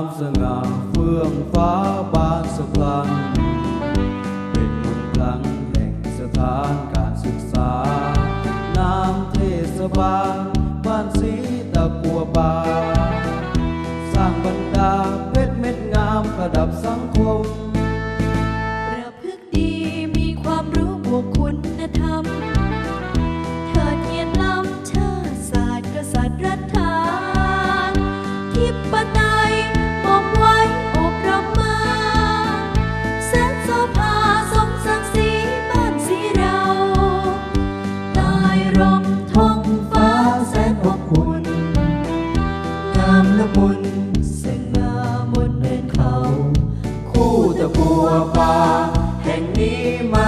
ามสง่าเฟื่องฟ้าบานสะพลันเป็นมนต์คลังแห่งสถานการศึกษา น้ำเทศบาลบ้านสีตะกัวป่าสร้างบรรดาเพชรเม็ดงามประดับสังคม ประพฤกดีมีความรู้บวกคุณ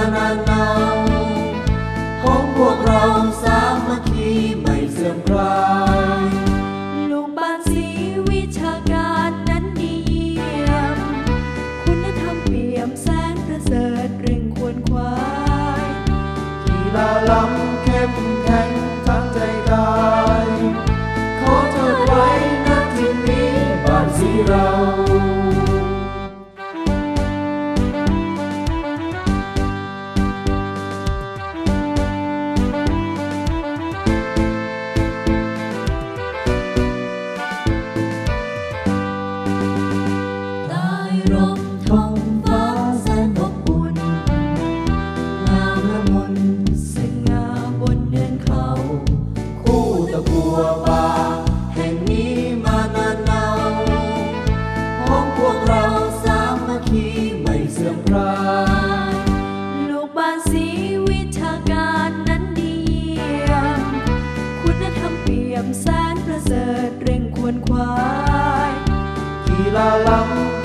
นานานนานของพวกเราสามัคคีไม่เสื่อมคลายลูกบ้านสีวิชาการนั้นดีเยี่ยม คุณธรรมเปี่ยมแสนประเสริฐเร่งควรควายกีฬาล้ำเข้ม ร่มท้องฟ้าแสนอบอุ่นงามละมุนสง่าบนเนินเขา คู่ตะกัวป่าแห่งนี้มานานนานของพวกเราสามัคคีไม่เสื่อมคลายลูกบ้านสีวิชาการนั้นดีเยี่ยมคุณธรรมเปี่ยมแสนประเสริฐเร่งควรควายกีฬาล้ำ